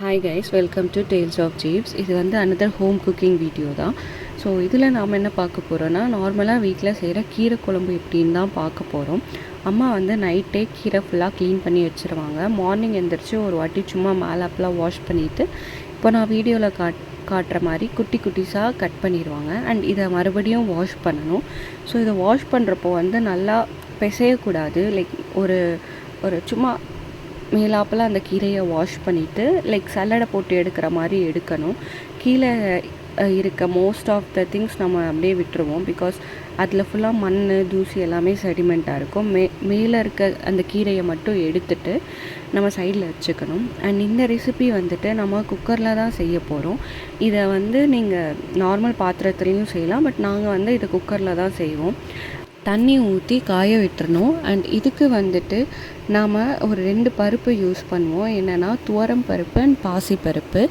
Hi guys welcome to tales of jeeps இது வந்து another home cooking video தான். So இதில் நாம் என்ன பார்க்க போகிறோன்னா நார்மலாக வீட்டில் செய்கிற கீரை குழம்பு எப்படின்னு தான் பார்க்க போகிறோம் அம்மா வந்து நைட்டே கீரை ஃபுல்லாக க்ளீன் பண்ணி வச்சுருவாங்க. மார்னிங் எந்திரிச்சு ஒரு வாட்டி சும்மா மேலே அப்பெல்லாம் வாஷ் பண்ணிவிட்டு இப்போ நான் வீடியோவில் காட் காட்டுற மாதிரி குட்டி குட்டிஸாக கட் பண்ணிடுவாங்க அண்ட் இதை மறுபடியும் வாஷ் பண்ணணும். ஸோ இதை வாஷ் பண்ணுறப்போ வந்து நல்லா பிசையக்கூடாது. லைக் ஒரு ஒரு சும்மா மேலாப்பில் அந்த கீரையை வாஷ் பண்ணிவிட்டு லைக் சல்லடை போட்டு எடுக்கிற மாதிரி எடுக்கணும். கீழே இருக்க மோஸ்ட் ஆஃப் த திங்ஸ் நம்ம அப்படியே விட்டுருவோம். பிகாஸ் அதில் ஃபுல்லாக மண் தூசி எல்லாமே செடிமெண்ட்டாக இருக்கும். மே மேலே இருக்க அந்த கீரையை மட்டும் எடுத்துட்டு நம்ம சைடில் வச்சுக்கணும். அண்ட் இந்த ரெசிபி வந்துட்டு நம்ம குக்கரில் தான் செய்ய போகிறோம் இதை வந்து நீங்கள் நார்மல் பாத்திரத்துலேயும் செய்யலாம். பட் நாங்கள் வந்து இதை குக்கரில் தான் செய்வோம். தண்ணி ஊற்றி காய விட்டுறணும். அண்ட் இதுக்கு வந்துட்டு நாம் ஒரு ரெண்டு பருப்பு யூஸ் பண்ணுவோம். என்னென்னா துவரம் பருப்பு அண்ட் பாசி பருப்பு.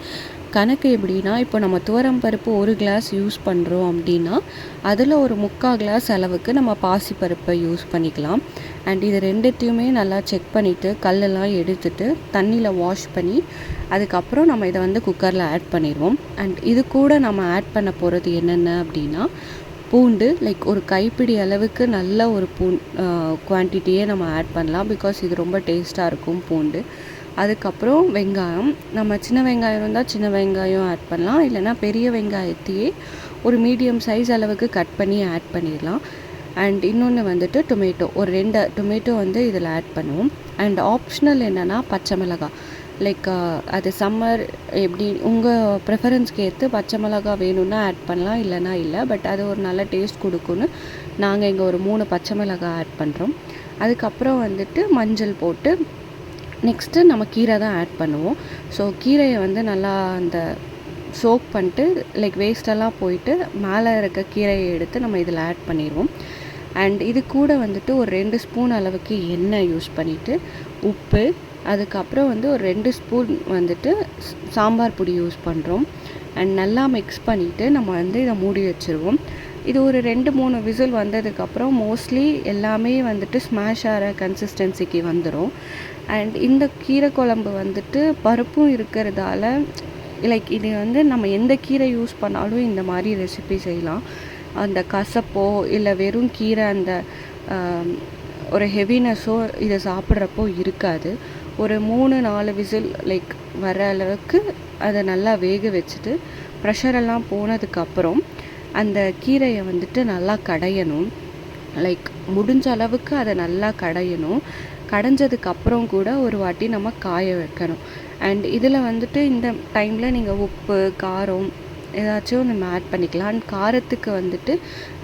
கணக்கு எப்படின்னா இப்போ நம்ம துவரம் பருப்பு ஒரு கிளாஸ் யூஸ் பண்ணுறோம் அப்படின்னா அதில் ஒரு முக்கால் கிளாஸ் அளவுக்கு நம்ம பாசி பருப்பை யூஸ் பண்ணிக்கலாம். அண்ட் இது ரெண்டுத்தையுமே நல்லா செக் பண்ணிவிட்டு கல்லெல்லாம் எடுத்துட்டு தண்ணியில் வாஷ் பண்ணி அதுக்கப்புறம் நம்ம இதை வந்து குக்கரில் ஆட் பண்ணிடுவோம். அண்ட் இது கூட நம்ம ஆட் பண்ண போகிறது என்னென்ன அப்படின்னா பூண்டு லைக் ஒரு கைப்பிடி அளவுக்கு நல்ல ஒரு பூ குவான்டிட்டியே நம்ம ஆட் பண்ணலாம். பிகாஸ் இது ரொம்ப டேஸ்ட்டாக இருக்கும் பூண்டு. அதுக்கப்புறம் வெங்காயம். நம்ம சின்ன வெங்காயம் இருந்தால் சின்ன வெங்காயம் ஆட் பண்ணலாம். இல்லைன்னா பெரிய வெங்காயத்தையே ஒரு மீடியம் சைஸ் அளவுக்கு கட் பண்ணி ஆட் பண்ணிடலாம். அண்ட் இன்னொன்று வந்துட்டு டொமேட்டோ ஒரு ரெண்டு டொமேட்டோ வந்து இதில் ஆட் பண்ணுவோம். அண்ட் ஆப்ஷனல் என்னென்னா பச்சை மிளகாய். லைக் uh, அது சம்மர் எப்படி உங்கள் ப்ரிஃபரன்ஸ்க்கு ஏற்று பச்சை மிளகா வேணும்னா ஆட் பண்ணலாம் இல்லைனா இல்லை. பட் அது ஒரு நல்ல டேஸ்ட் கொடுக்குன்னு நாங்கள் இங்கே ஒரு மூணு பச்சை மிளகா ஆட் பண்ணுறோம் அதுக்கப்புறம் வந்துட்டு மஞ்சள் போட்டு நெக்ஸ்ட்டு நம்ம கீரை தான் ஆட் பண்ணுவோம். ஸோ கீரையை வந்து நல்லா அந்த சோக் பண்ணிட்டு லைக் வேஸ்டெல்லாம் போயிட்டு மேலே இருக்க கீரையை எடுத்து நம்ம இதில் ஆட் பண்ணிடுவோம். அண்ட் இது கூட வந்துட்டு ஒரு ரெண்டு ஸ்பூன் அளவுக்கு எண்ணெய் யூஸ் பண்ணிவிட்டு உப்பு அதுக்கப்புறம் வந்து ஒரு ரெண்டு ஸ்பூன் வந்துட்டு சாம்பார் பொடி யூஸ் பண்ணுறோம் அண்ட் நல்லா மிக்ஸ் பண்ணிவிட்டு நம்ம வந்து இதை மூடி வச்சுருவோம். இது ஒரு ரெண்டு மூணு விசில் வந்ததுக்கப்புறம் மோஸ்ட்லி எல்லாமே வந்துட்டு ஸ்மாஷ் ஆகிற கன்சிஸ்டன்சிக்கு வந்துடும் அண்ட் இந்த கீரை குழம்பு வந்துட்டு பருப்பும் இருக்கிறதால லைக் இது வந்து நம்ம எந்த கீரை யூஸ் பண்ணாலும் இந்த மாதிரி ரெசிபி செய்யலாம். அந்த கசப்போ இல்லை வெறும் கீரை அந்த ஒரு ஹெவினஸோ இதை சாப்பிட்றப்போ இருக்காது. ஒரு மூணு நாலு விசில் லைக் வர அளவுக்கு அதை நல்லா வேக வச்சுட்டு ப்ரெஷரெல்லாம் போனதுக்கப்புறம் அந்த கீரையை வந்துட்டு நல்லா கடையணும். லைக் முடிஞ்ச அளவுக்கு அதை நல்லா கடையணும். கடைஞ்சதுக்கப்புறம் கூட ஒரு வாட்டி நம்ம காய வைக்கணும். அண்ட் இதில் வந்துட்டு இந்த டைமில் நீங்கள் உப்பு காரம் ஏதாச்சும் நம்ம ஆட் பண்ணிக்கலாம். அண்ட் காரத்துக்கு வந்துட்டு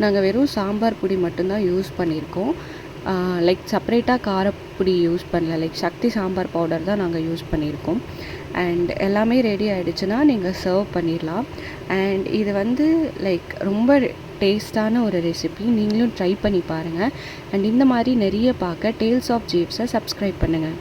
நாங்கள் வெறும் சாம்பார் பொடி மட்டும்தான் யூஸ் பண்ணியிருக்கோம். லைக் செப்பரேட்டாக காரப்பொடி யூஸ் பண்ணல. லைக் சக்தி சாம்பார் பவுடர் தான் நாங்கள் யூஸ் பண்ணியிருக்கோம். அண்ட் எல்லாமே ரெடி ஆகிடுச்சுன்னா நீங்கள் சர்வ் பண்ணிடலாம். அண்ட் இது வந்து லைக் ரொம்ப டேஸ்டான ஒரு ரெசிபி நீங்களும் ட்ரை பண்ணி பாருங்கள் அண்ட் இந்த மாதிரி நிறைய பார்க்க டேல்ஸ் ஆஃப் ஜீப்ஸை சப்ஸ்கிரைப் பண்ணுங்கள்